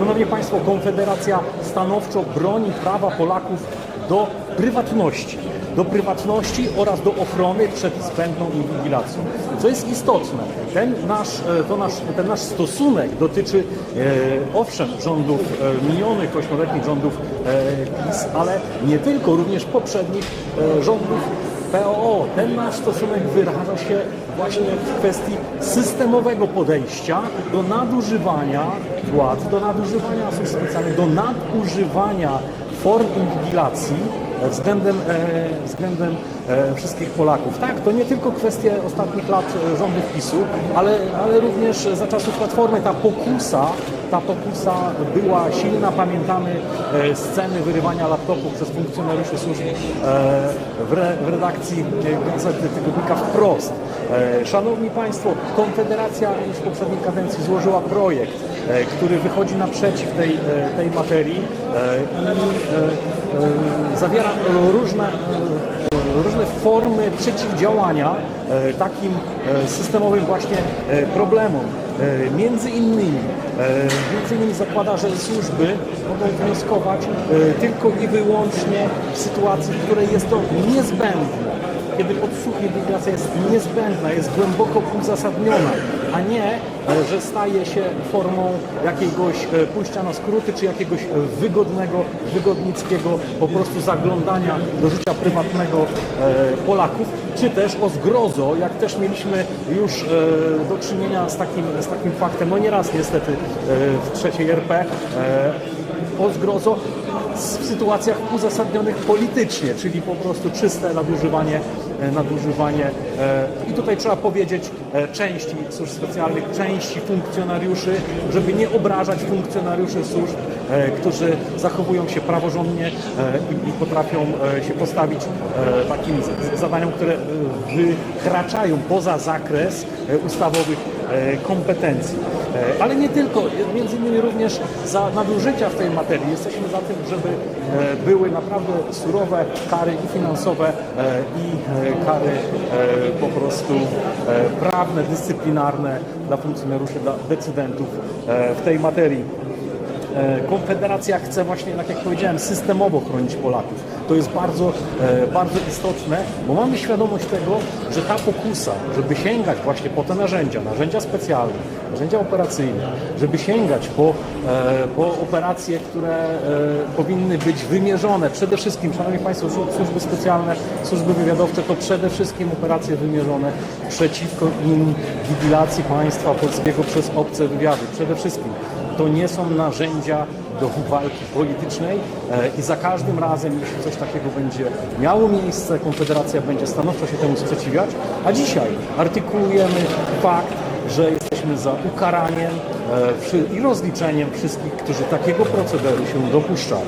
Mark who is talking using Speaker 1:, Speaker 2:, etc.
Speaker 1: Szanowni Państwo, Konfederacja stanowczo broni prawa Polaków do prywatności. Do prywatności oraz do ochrony przed zbędną inwigilacją. Co jest istotne, ten nasz, e, to nasz, ten nasz stosunek dotyczy e, owszem rządów e, minionych, ośmioletnich rządów e, PiS, ale nie tylko, również poprzednich e, rządów PO. Ten nasz stosunek wyraża się właśnie w kwestii systemowego podejścia do nadużywania władz, do nadużywania specjalnych, do nadużywania form inwigilacji względem, e, względem e, wszystkich Polaków. Tak, to nie tylko kwestie ostatnich lat e, rządów PiSu, ale, ale również za czasów Platformy ta pokusa, ta pokusa była silna. Pamiętamy sceny wyrywania laptopów przez funkcjonariuszy służb w, re, w redakcji gazety tygodnika Wprost. Szanowni Państwo, Konfederacja już w poprzedniej kadencji złożyła projekt, który wychodzi naprzeciw tej, tej materii i zawiera różne, różne formy przeciwdziałania e, takim e, systemowym właśnie e, problemom. Między innymi, między innymi zakłada, że służby mogą wnioskować tylko i wyłącznie w sytuacji, w której jest to niezbędne kiedy podsłuch inwigilacja jest niezbędna, jest głęboko uzasadniona, a nie, że staje się formą jakiegoś e, pójścia na skróty, czy jakiegoś wygodnego, wygodnickiego po prostu zaglądania do życia prywatnego e, Polaków, czy też o zgrozo, jak też mieliśmy już e, do czynienia z takim, z takim faktem, no nieraz niestety w trzeciej RP, o zgrozo w sytuacjach uzasadnionych politycznie, czyli po prostu czyste nadużywanie, e, nadużywanie e, i tutaj trzeba powiedzieć e, części służb specjalnych, części funkcjonariuszy, żeby nie obrażać funkcjonariuszy służb, którzy zachowują się praworządnie i, potrafią się postawić takim zadaniom, które wykraczają poza zakres ustawowych kompetencji. E, Ale nie tylko, między innymi również za nadużycia w tej materii. Jesteśmy za tym, żeby e, były naprawdę surowe kary i finansowe e, i e, kary e, po prostu e, prawne, dyscyplinarne dla funkcjonariuszy, dla decydentów e, w tej materii. E, Konfederacja chce właśnie, tak jak powiedziałem, systemowo chronić Polaków. To jest bardzo, e, bardzo istotne, bo mamy świadomość tego, że ta pokusa, żeby sięgać właśnie po te narzędzia, narzędzia specjalne, narzędzia operacyjne, żeby sięgać po, e, po operacje, które powinny być wymierzone przede wszystkim, Szanowni Państwo, słu- służby specjalne, służby wywiadowcze, to przede wszystkim operacje wymierzone przeciwko inwigilacji państwa polskiego przez obce wywiady. Przede wszystkim to nie są narzędzia do walki politycznej e, i za każdym razem, jeśli coś takiego będzie miało miejsce, Konfederacja będzie stanowczo się temu sprzeciwiać, a dzisiaj artykułujemy fakt, że jesteśmy za ukaraniem e, i rozliczeniem wszystkich, którzy takiego procederu się dopuszczają.